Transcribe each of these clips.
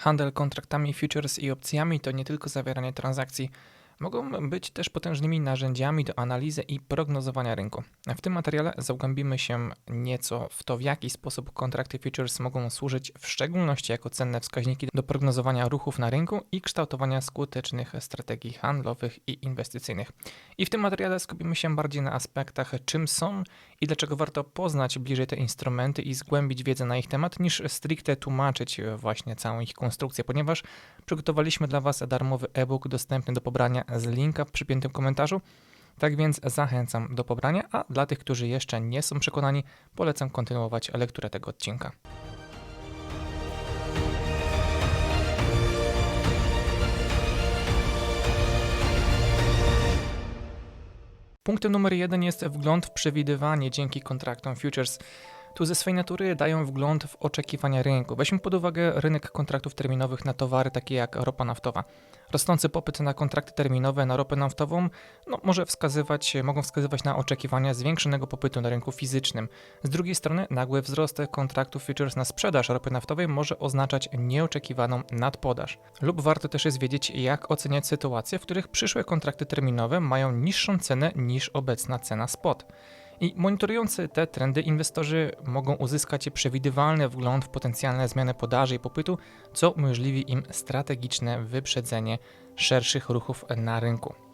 Handel kontraktami futures i opcjami to nie tylko zawieranie transakcji. Mogą być też potężnymi narzędziami do analizy i prognozowania rynku. W tym materiale zagłębimy się nieco w to, w jaki sposób kontrakty futures mogą służyć w szczególności jako cenne wskaźniki do prognozowania ruchów na rynku i kształtowania skutecznych strategii handlowych i inwestycyjnych. I w tym materiale skupimy się bardziej na aspektach, czym są i dlaczego warto poznać bliżej te instrumenty i zgłębić wiedzę na ich temat, niż stricte tłumaczyć właśnie całą ich konstrukcję, ponieważ przygotowaliśmy dla Was darmowy e-book dostępny do pobrania z linka w przypiętym komentarzu. Tak więc zachęcam do pobrania, a dla tych, którzy jeszcze nie są przekonani, polecam kontynuować lekturę tego odcinka. Punktem numer jeden jest wgląd w przewidywanie dzięki kontraktom futures. Tu ze swej natury dają wgląd w oczekiwania rynku. Weźmy pod uwagę rynek kontraktów terminowych na towary takie jak ropa naftowa. Rosnący popyt na kontrakty terminowe na ropę naftową no, może wskazywać, mogą wskazywać na oczekiwania zwiększonego popytu na rynku fizycznym. Z drugiej strony nagły wzrost kontraktów futures na sprzedaż ropy naftowej może oznaczać nieoczekiwaną nadpodaż. Lub warto też jest wiedzieć, jak oceniać sytuacje, w których przyszłe kontrakty terminowe mają niższą cenę niż obecna cena spot. I monitorujący te trendy inwestorzy mogą uzyskać przewidywalny wgląd w potencjalne zmiany podaży i popytu, co umożliwi im strategiczne wyprzedzenie szerszych ruchów na rynku.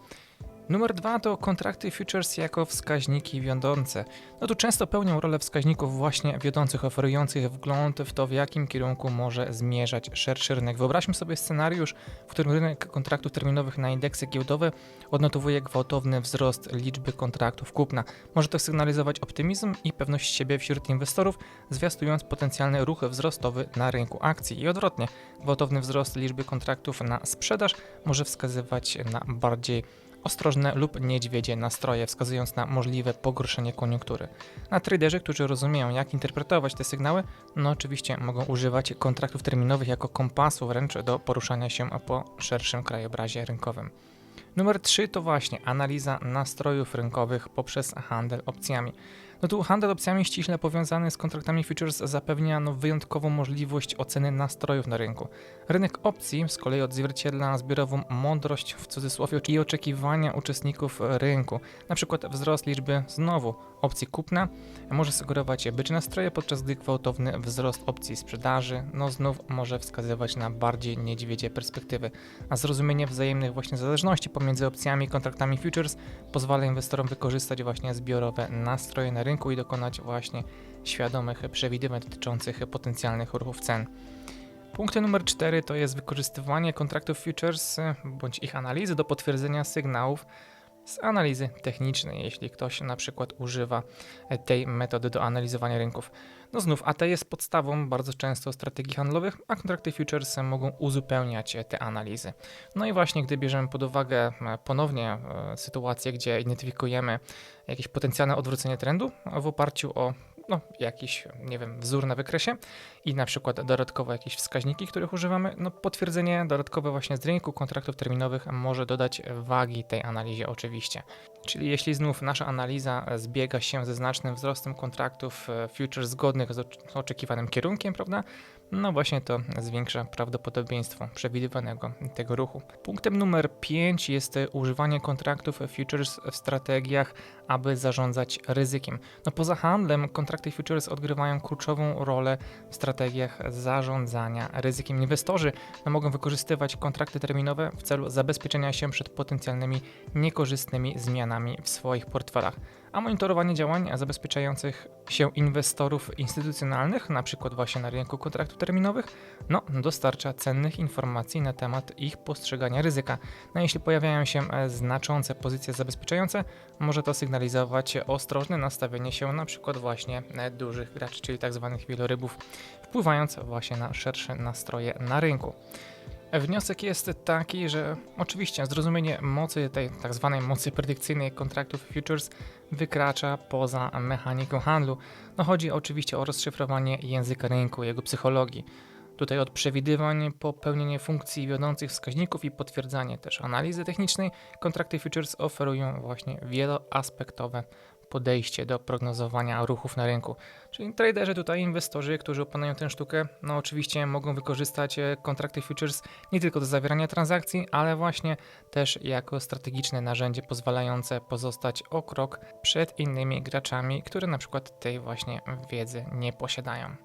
Numer dwa to kontrakty futures jako wskaźniki wiodące. No tu często pełnią rolę wskaźników właśnie wiodących, oferujących wgląd w to, w jakim kierunku może zmierzać szerszy rynek. Wyobraźmy sobie scenariusz, w którym rynek kontraktów terminowych na indeksy giełdowe odnotowuje gwałtowny wzrost liczby kontraktów kupna. Może to sygnalizować optymizm i pewność siebie wśród inwestorów, zwiastując potencjalny ruch wzrostowy na rynku akcji. I odwrotnie, gwałtowny wzrost liczby kontraktów na sprzedaż może wskazywać na bardziej ostrożne lub niedźwiedzie nastroje, wskazując na możliwe pogorszenie koniunktury. Na traderzy, którzy rozumieją, jak interpretować te sygnały, no oczywiście mogą używać kontraktów terminowych jako kompasu wręcz do poruszania się po szerszym krajobrazie rynkowym. Numer 3 to właśnie analiza nastrojów rynkowych poprzez handel opcjami. No tu handel opcjami ściśle powiązany z kontraktami futures zapewnia no, wyjątkową możliwość oceny nastrojów na rynku. Rynek opcji z kolei odzwierciedla zbiorową mądrość w cudzysłowie i oczekiwania uczestników rynku. Na przykład wzrost liczby znowu opcji kupna może sugerować bycze nastroje, podczas gdy gwałtowny wzrost opcji sprzedaży no znów może wskazywać na bardziej niedźwiedzie perspektywy. A zrozumienie wzajemnych właśnie zależności pomiędzy opcjami i kontraktami futures pozwala inwestorom wykorzystać właśnie zbiorowe nastroje na rynku i dokonać właśnie świadomych przewidywań dotyczących potencjalnych ruchów cen. Punkty numer 4 to jest wykorzystywanie kontraktów futures bądź ich analizy do potwierdzenia sygnałów z analizy technicznej, jeśli ktoś na przykład używa tej metody do analizowania rynków. No znów, AT jest podstawą bardzo często strategii handlowych, a kontrakty futures mogą uzupełniać te analizy. No i właśnie, gdy bierzemy pod uwagę ponownie e, sytuację, gdzie identyfikujemy jakieś potencjalne odwrócenie trendu w oparciu o no, jakiś, nie wiem, wzór na wykresie i na przykład dodatkowo jakieś wskaźniki, których używamy, no potwierdzenie dodatkowe właśnie z rynku kontraktów terminowych może dodać wagi tej analizie oczywiście. Czyli jeśli znów nasza analiza zbiega się ze znacznym wzrostem kontraktów e, futures zgodnych z oczekiwanym kierunkiem, prawda, no właśnie to zwiększa prawdopodobieństwo przewidywanego tego ruchu. Punktem numer 5 jest używanie kontraktów futures w strategiach, aby zarządzać ryzykiem. No poza handlem kontrakty futures odgrywają kluczową rolę w strategiach zarządzania ryzykiem. Inwestorzy no, mogą wykorzystywać kontrakty terminowe w celu zabezpieczenia się przed potencjalnymi niekorzystnymi zmianami w swoich portfelach a monitorowanie działań zabezpieczających się inwestorów instytucjonalnych, na przykład właśnie na rynku kontraktów terminowych, no, dostarcza cennych informacji na temat ich postrzegania ryzyka. No, jeśli pojawiają się e, znaczące pozycje zabezpieczające, może to sygnalizować ostrożne nastawienie się na przykład właśnie e, dużych graczy, czyli tzw. Tak wielorybów, wpływając właśnie na szersze nastroje na rynku. Wniosek jest taki, że oczywiście zrozumienie mocy tej tak zwanej mocy predykcyjnej kontraktów futures wykracza poza mechaniką handlu. No chodzi oczywiście o rozszyfrowanie języka rynku, jego psychologii. Tutaj od przewidywań po pełnienie funkcji wiodących wskaźników i potwierdzanie też analizy technicznej, kontrakty futures oferują właśnie wieloaspektowe podejście do prognozowania ruchów na rynku. Czyli traderzy tutaj, inwestorzy, którzy opanują tę sztukę, no oczywiście mogą wykorzystać e, kontrakty futures nie tylko do zawierania transakcji, ale właśnie też jako strategiczne narzędzie pozwalające pozostać o krok przed innymi graczami, które na przykład tej właśnie wiedzy nie posiadają.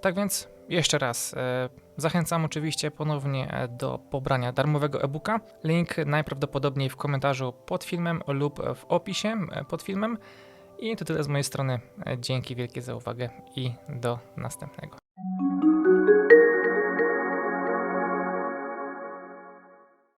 Tak więc jeszcze raz e, zachęcam oczywiście ponownie do pobrania darmowego e-booka. Link najprawdopodobniej w komentarzu pod filmem lub w opisie e, pod filmem. I to tyle z mojej strony. Dzięki wielkie za uwagę i do następnego.